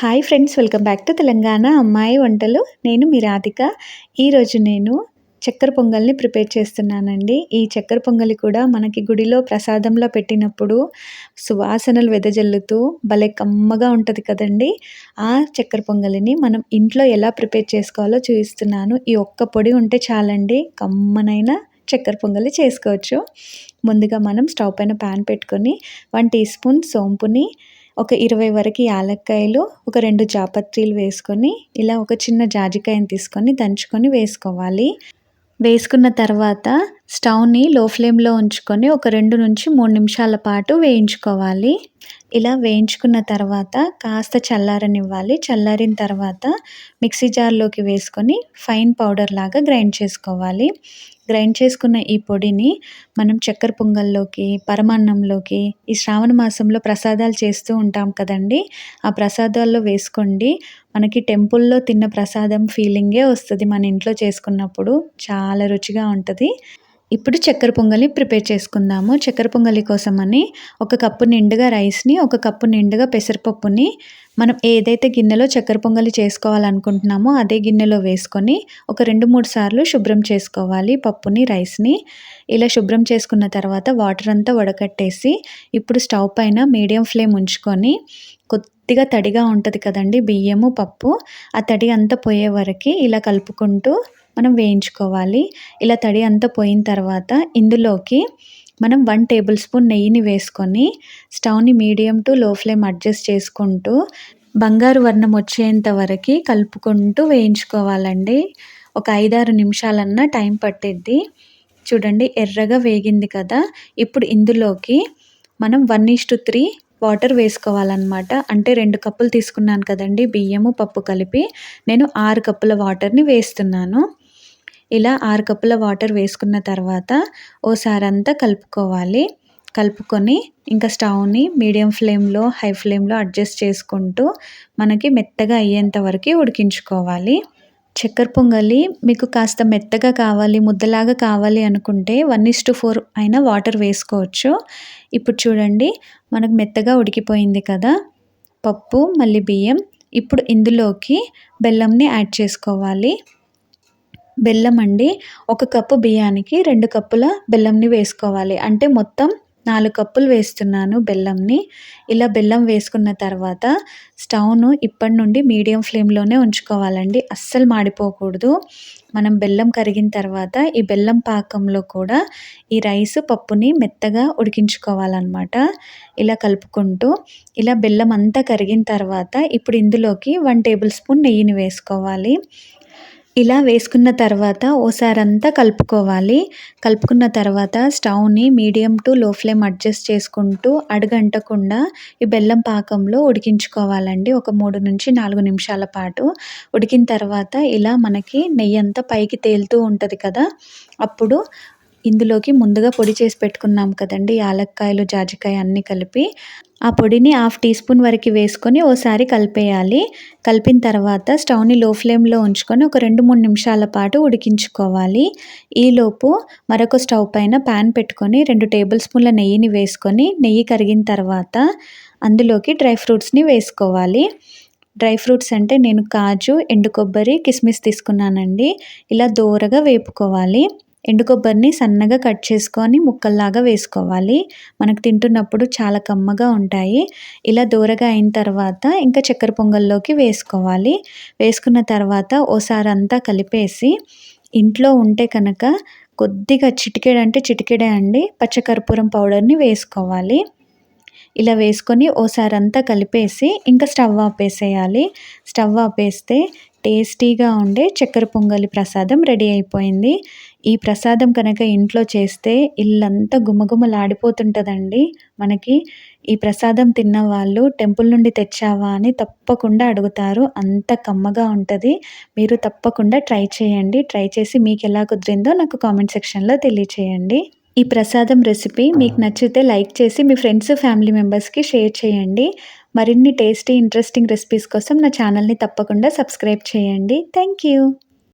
Hi friends welcome back to Telangana అమ్మాయి వంటలు. నేను మీ రాధిక. ఈరోజు నేను చక్కెర పొంగల్ని ప్రిపేర్ చేస్తున్నానండి. ఈ చక్కెర పొంగలి కూడా మనకి గుడిలో ప్రసాదంలో పెట్టినప్పుడు సువాసనలు వెదజల్లుతూ భలే కమ్మగా ఉంటుంది కదండి. ఆ చక్కెర పొంగలిని మనం ఇంట్లో ఎలా ప్రిపేర్ చేసుకోవాలో చూపిస్తున్నాను. ఈ ఒక్క పొడి ఉంటే చాలండి కమ్మనైన చక్కెర పొంగలి చేసుకోవచ్చు. ముందుగా మనం స్టవ్ పైన ప్యాన్ పెట్టుకొని వన్ టీ స్పూన్ సోంపుని ఒక ఇరవై వరకు యాలక్కాయలు ఒక రెండు జాపత్రీలు వేసుకొని ఇలా ఒక చిన్న జాజికాయని తీసుకొని దంచుకొని వేసుకోవాలి. వేసుకున్న తర్వాత స్టవ్ని లో ఫ్లేమ్లో ఉంచుకొని ఒక రెండు నుంచి మూడు నిమిషాల పాటు వేయించుకోవాలి. ఇలా వేయించుకున్న తర్వాత కాస్త చల్లారనివ్వాలి. చల్లారిన తర్వాత మిక్సీ జార్లోకి వేసుకొని ఫైన్ పౌడర్ లాగా గ్రైండ్ చేసుకోవాలి. గ్రైండ్ చేసుకున్న ఈ పొడిని మనం చక్కెర పొంగల్లోకి పరమాన్నంలోకి ఈ శ్రావణ మాసంలో ప్రసాదాలు చేస్తూ ఉంటాం కదండి. ఆ ప్రసాదాల్లో వేసుకోండి. మనకి టెంపుల్లో తిన్న ప్రసాదం ఫీలింగే వస్తుంది మన ఇంట్లో చేసుకున్నప్పుడు. చాలా రుచిగా ఉంటుంది. ఇప్పుడు చక్కెర పొంగలి ప్రిపేర్ చేసుకుందాము. చక్కెర పొంగలి కోసమని ఒక కప్పు నిండుగా రైస్ని ఒక కప్పు నిండుగా పెసరపప్పుని మనం ఏదైతే గిన్నెలో చక్కెర పొంగలి చేసుకోవాలనుకుంటున్నామో అదే గిన్నెలో వేసుకొని ఒక రెండు మూడు సార్లు శుభ్రం చేసుకోవాలి పప్పుని రైస్ని. ఇలా శుభ్రం చేసుకున్న తర్వాత వాటర్ అంతా వడకట్టేసి ఇప్పుడు స్టవ్ పైన మీడియం ఫ్లేమ్ ఉంచుకొని కొద్దిగా తడిగా ఉంటుంది కదండి బియ్యము పప్పు. ఆ తడి అంతా పోయే వరకు ఇలా కలుపుకుంటూ మనం వేయించుకోవాలి. ఇలా తడి అంతా పోయిన తర్వాత ఇందులోకి మనం వన్ టేబుల్ స్పూన్ నెయ్యిని వేసుకొని స్టవ్ని medium to low flame adjust చేసుకుంటూ బంగారు వర్ణం వచ్చేంత వరకు కలుపుకుంటూ వేయించుకోవాలండి. ఒక ఐదారు నిమిషాలన్నా టైం పట్టిద్ది. చూడండి ఎర్రగా వేగింది కదా. ఇప్పుడు ఇందులోకి మనం one is to three water వేసుకోవాలన్నమాట. అంటే రెండు కప్పులు తీసుకున్నాను కదండి బియ్యము పప్పు కలిపి. నేను ఆరు కప్పుల వాటర్ని వేస్తున్నాను. ఇలా ఆరు కప్పుల వాటర్ వేసుకున్న తర్వాత ఓసారి అంతా కలుపుకోవాలి. కలుపుకొని ఇంకా స్టవ్ని మీడియం ఫ్లేమ్లో హై ఫ్లేమ్లో అడ్జస్ట్ చేసుకుంటూ మనకి మెత్తగా అయ్యేంత వరకు ఉడికించుకోవాలి. చక్కెర పొంగలి మీకు కాస్త మెత్తగా కావాలి ముద్దలాగా కావాలి అనుకుంటే వన్ ఇస్ టు ఫోర్ అయినా వాటర్ వేసుకోవచ్చు. ఇప్పుడు చూడండి మనకు మెత్తగా ఉడికిపోయింది కదా. పప్పు మళ్ళీ బియ్యం ఇప్పుడు ఇందులోకి బెల్లంని యాడ్ చేసుకోవాలి. బెల్లం అండి. ఒక కప్పు బియ్యానికి రెండు కప్పుల బెల్లంని వేసుకోవాలి. అంటే మొత్తం నాలుగు కప్పులు వేస్తున్నాను బెల్లంని. ఇలా బెల్లం వేసుకున్న తర్వాత స్టవ్ను ఇప్పటి నుండి మీడియం ఫ్లేమ్లోనే ఉంచుకోవాలండి. అస్సలు మాడిపోకూడదు. మనం బెల్లం కరిగిన తర్వాత ఈ బెల్లం పాకంలో కూడా ఈ రైస్ పప్పుని మెత్తగా ఉడికించుకోవాలన్నమాట. ఇలా కలుపుకుంటూ ఇలా బెల్లం అంతా కరిగిన తర్వాత ఇప్పుడు ఇందులోకి వన్ టేబుల్ స్పూన్ నెయ్యిని వేసుకోవాలి. ఇలా వేసుకున్న తర్వాత ఓసారి అంతా కలుపుకోవాలి. కలుపుకున్న తర్వాత స్టవ్ని medium to low flame adjust చేసుకుంటూ అడుగంటకుండా ఈ బెల్లం పాకంలో ఉడికించుకోవాలండి. ఒక మూడు నుంచి నాలుగు నిమిషాల పాటు. ఉడికిన తర్వాత ఇలా మనకి నెయ్యి అంతా పైకి తేలుతూ ఉంటుంది కదా అప్పుడు ఇందులోకి ముందుగా పొడి చేసి పెట్టుకున్నాం కదండి. యాలక్కాయలు జాజికాయ అన్నీ కలిపి ఆ పొడిని హాఫ్ టీ స్పూన్ వరకు వేసుకొని ఓసారి కలిపేయాలి. కలిపిన తర్వాత స్టవ్ని లో ఫ్లేమ్లో ఉంచుకొని ఒక రెండు మూడు నిమిషాల పాటు ఉడికించుకోవాలి. ఈలోపు మరొక స్టవ్ పైన ప్యాన్ పెట్టుకొని రెండు టేబుల్ స్పూన్ల నెయ్యిని వేసుకొని నెయ్యి కరిగిన తర్వాత అందులోకి డ్రై ఫ్రూట్స్ని వేసుకోవాలి. డ్రై ఫ్రూట్స్ అంటే నేను కాజు ఎండు కొబ్బరి కిస్మిస్ తీసుకున్నానండి. ఇలా దోరగా వేపుకోవాలి. ఎండు కొబ్బరిని సన్నగా కట్ చేసుకొని ముక్కల్లాగా వేసుకోవాలి. మనకు తింటున్నప్పుడు చాలా కమ్మగా ఉంటాయి. ఇలా దూరగా అయిన తర్వాత ఇంకా చక్కెర పొంగల్లోకి వేసుకోవాలి. వేసుకున్న తర్వాత ఓసారి అంతా కలిపేసి ఇంట్లో ఉంటే కనుక కొద్దిగా చిటికెడ అంటే చిటికెడే అండి పచ్చకర్పూరం పౌడర్ని వేసుకోవాలి. ఇలా వేసుకొని ఓసారి అంతా కలిపేసి ఇంకా స్టవ్ ఆపేసేయాలి. స్టవ్ ఆపేస్తే టేస్టీగా ఉండే చక్కెర పొంగలి ప్రసాదం రెడీ అయిపోయింది. ఈ ప్రసాదం కనుక ఇంట్లో చేస్తే ఇల్లంతా గుమగుమలాడిపోతుంటుందండి. మనకి ఈ ప్రసాదం తిన్న వాళ్ళు టెంపుల్ నుండి తెచ్చావా అని తప్పకుండా అడుగుతారు. అంత కమ్మగా ఉంటుంది. మీరు తప్పకుండా ట్రై చేయండి. ట్రై చేసి మీకు ఎలా కుదిరిందో నాకు కామెంట్ సెక్షన్లో తెలియచేయండి. ఈ ప్రసాదం రెసిపీ మీకు నచ్చితే లైక్ చేసి మీ ఫ్రెండ్స్ ఫ్యామిలీ మెంబర్స్కి షేర్ చేయండి. మరిన్ని టేస్టీ ఇంట్రెస్టింగ్ రెసిపీస్ కోసం నా ఛానల్ని తప్పకుండా సబ్స్క్రైబ్ చేయండి. Thank you.